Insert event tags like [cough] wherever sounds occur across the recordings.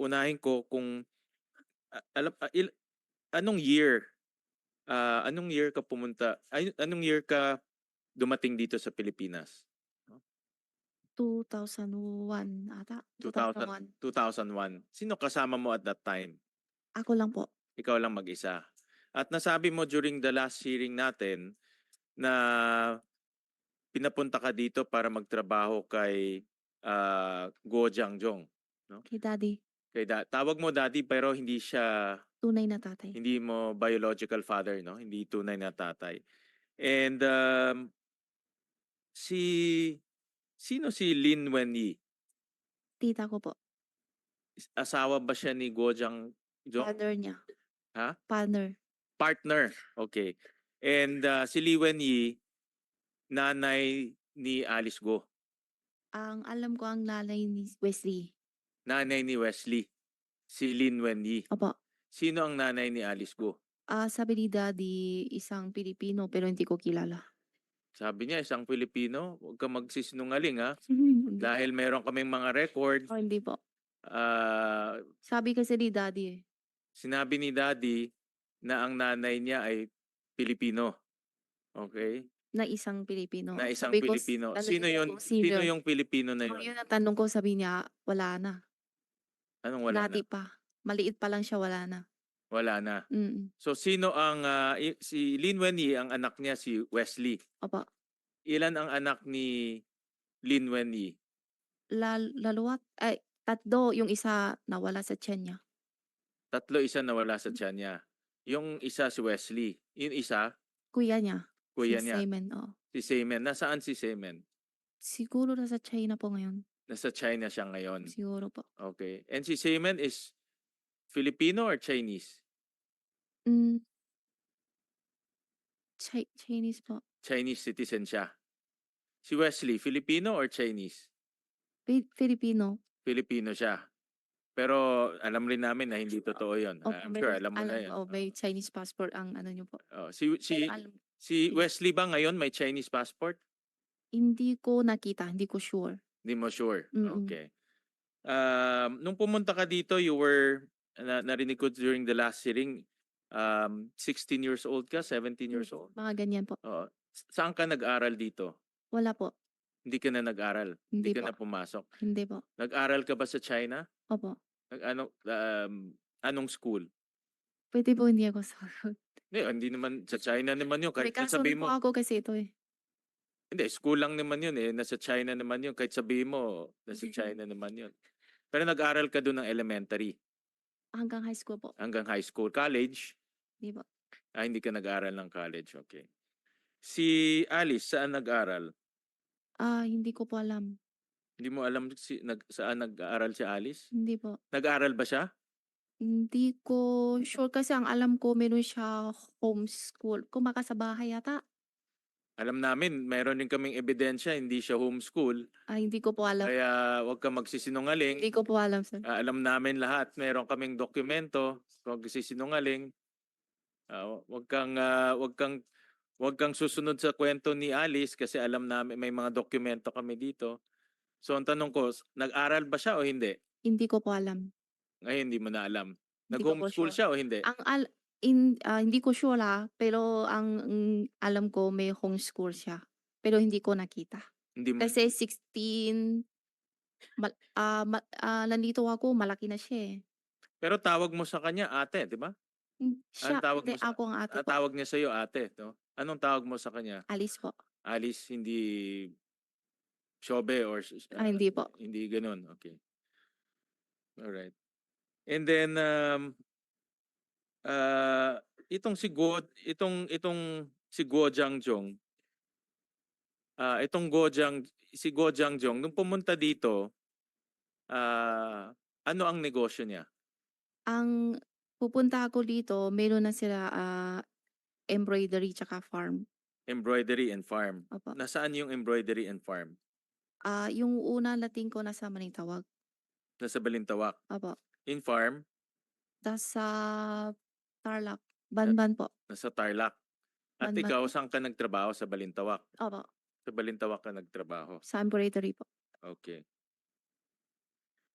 uunahin ko kung a- alam a- il- anong year ah, anong year ka pumunta ay, anong year ka dumating dito sa Pilipinas 2001 ata. 2000. 2001. 2001 sino kasama mo at that time Ako lang po. ikaw lang mag-isa at nasabi mo during the last hearing natin na pinapunta ka dito para magtrabaho kay ah, Guo Jiangjong Kay daddy. Kay da- tawag mo daddy pero hindi siya Tunay na tatay. hindi mo biological father, no? Hindi tunay na tatay. And um, si sino si Lin Wenyi? Tita ko po. Asawa ba siya ni Guo Jiang Zhong? Partner niya. Ha? Partner. Partner. Okay. And uh, si Li Wenyi, nanay ni Alice Guo. Ang alam ko ang nanay ni Wesley. Nanay ni Wesley. Si Lin Wenyi. Opo. Sino ang nanay ni Alice Guo? Ah, sabi ni daddy, isang Pilipino pero hindi ko kilala. Sabi niya, isang Pilipino, huwag ka magsisinungaling ha. [laughs] Hindi. Dahil meron kaming mga record Oh, hindi po. ah, Sabi kasi ni daddy eh. sinabi ni Daddy na ang nanay niya ay Pilipino. Okay? Na isang Pilipino. Na isang Sabi ko, Pilipino. tanongin Sino ko yun? kung Sino yung Pilipino na Oh, yun? yun ang tanong ko, sabi niya, wala na. Anong wala Dati na? pa. Maliit pa lang siya, wala na. Wala na. Mm. So sino ang ah, i- si Lin Wenyi ang anak niya si Wesley. Opo. Ilan ang anak ni Lin Wenyi? Lal laluwat, ay, tatlo, yung isa nawala sa tiyan niya. Tatlo isa nawala sa tiyan niya. Yung isa si Wesley. Yung isa, Kuya niya. kuya si niya. Simon, oh. Si Semen. Nasaan si Semen? Siguro nasa China po ngayon. Nasa China siya ngayon. Siguro po. Okay. And si Semen is Filipino or Chinese? Mm. Chi- Chinese po. Chinese citizen siya. Si Wesley, Filipino or Chinese? Fi- Filipino. Filipino siya. Pero alam rin namin na hindi totoo yun. Opo, I'm sure alam mo na yan. Oh, may Chinese passport ang ano niyo po. Oh, si si Pero alam- si Wesley ba ngayon may Chinese passport? hindi ko nakita, hindi ko sure. Hindi mo sure. Mm-mm. Okay. Um, nung pumunta ka dito, you were, na, narinig ko during the last hearing, um, 16 years old ka, 17 years old. Mga ganyan po. Oo. Saan ka nag-aral dito? Wala po. Hindi ka na nag-aral. Hindi, Hindi ka po. na pumasok. Hindi po. Nag-aral ka ba sa China? Opo. Nag ano um, anong school? Pwede po hindi ako sagot. [laughs] Hindi, hindi naman sa China naman 'yun. May Kahit kasunod sabihin po mo, ako kasi ito eh. Hindi, school lang naman 'yun eh. Nasa China naman 'yun. Kahit sabihin mo, nasa Mhm. China naman 'yun. Pero nag-aral ka doon ng elementary Hanggang high school po. hanggang high school. College, Hindi po. ah, hindi ka nag-aral ng college. Okay. Si Alice, saan nag-aral? Ah, hindi ko po alam. Hindi mo alam si, nag, saan nag-aaral si Alice? Hindi po. Nag-aral ba siya? Hindi ko sure kasi ang alam ko meron siya homeschool. Kumaka sa bahay yata. Alam namin, meron din kaming ebidensya, hindi siya homeschool. Ah, hindi ko po alam. Kaya huwag ka magsisinungaling. Hindi ko po alam, sir. Ah, alam namin lahat, meron kaming dokumento, huwag sisinungaling. Ah, wag kang ah, wag kang wag kang susunod sa kwento ni Alice kasi alam namin may mga dokumento kami dito. So ang tanong ko, s- nag-aral ba siya o hindi? Hindi ko po alam. Ngayon hindi mo na alam. Hindi ko po Nag-homeschool sure. siya o hindi? Ang al in, ah, hindi ko sure ah, pero ang mm, alam ko may homeschool siya. Pero hindi ko nakita. Hindi mo. Kasi 16 mal, ah, ma- ah, nandito ako, malaki na siya eh. Pero tawag mo sa kanya ate, di ba? Hmm, Siya, tawag hindi, mo sa- ako ang ate Ah, po. tawag niya sa iyo ate, no? Anong tawag mo sa kanya? Alice po. Alice, hindi Shobe or s- Ah, hindi po. Hindi ganun. Okay. All right. And then um uh, itong si Go itong itong si Go Jiangjong ah itong Go Jiang si Go Jiangjong nung pumunta dito ah ano ang negosyo niya? Ang pupunta ako dito, meron na sila ah, embroidery tsaka farm. Embroidery and farm. Opo. Nasaan yung embroidery and farm? Ah, yung una lating ko nasa Manitawag. Nasa Balintawak. Opo. In farm, Nasa Tarlac. Banban po. nasa Tarlac. At Banban ikaw saan ka nagtrabaho sa Balintawak? Opo. Sa Balintawak ka nagtrabaho. Sa embroidery po. Okay.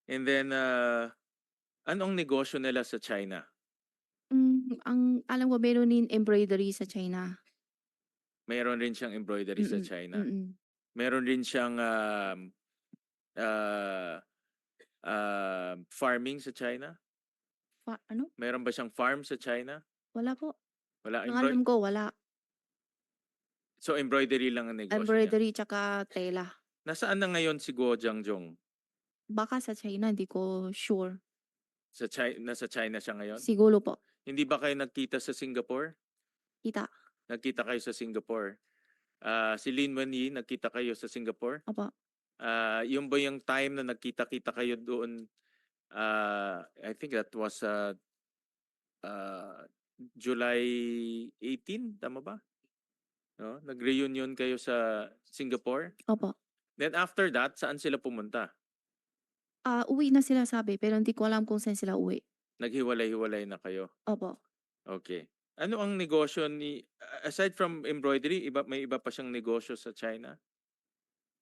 And then uh Anong negosyo nila sa China? Hmm, ang alam ko meron din embroidery sa China. Meron rin siyang embroidery sa Mm, China. mm. Meron rin siyang um, ah, ah, farming sa China? Fa ano? Meron ba siyang farm sa China? Wala po. Wala Ang embroid alam ko wala. So embroidery lang ang negosyo niya. Embroidery tsaka tela. Nasaan na ngayon si Guo Jiangjong? Baka sa China, hindi ko sure. Sa China, nasa China siya ngayon? Siguro po. Hindi ba kayo nagkita sa Singapore? Kita. Nagkita kayo sa Singapore. Ah, si Lin Wenyi, nagkita kayo sa Singapore? Opo. Ah, yun ba yung time na nagkita-kita kayo doon? ah, I think that was uh, ah, July 18, tama ba? No? Nag-reunion kayo sa Singapore. Opo. Then after that, saan sila pumunta? Ah, uwi na sila sabi pero hindi ko alam kung saan sila uwi. Naghiwalay-hiwalay na kayo. Opo. Okay. Ano ang negosyo ni aside from embroidery, iba may iba pa siyang negosyo sa China?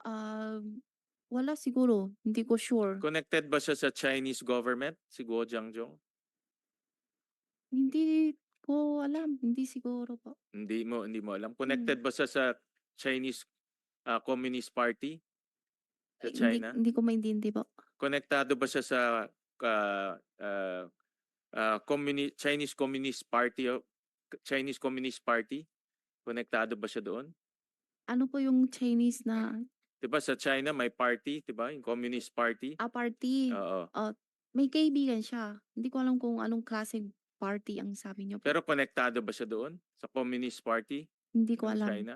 Um, wala siguro. Hindi ko sure. Connected ba siya sa Chinese government, si Guo Jiangjong? Hindi ko alam. Hindi siguro po. Hindi mo hindi mo alam. Connected ba siya sa Chinese ah, Communist Party sa Eh, Hindi, China? hindi ko maintindihan po. Konektado ba siya sa ah, ah, ah, communi- Chinese Communist Party o Chinese Communist Party? Konektado ba siya doon? Ano po yung Chinese na 'Di ba sa China may party, 'di ba? Yung Communist Party. ah, party? Oo. May kaibigan siya. Hindi ko alam kung anong klaseng party ang sabi niyo po. Pero konektado ba siya doon sa Communist Party Hindi ko ng alam. China?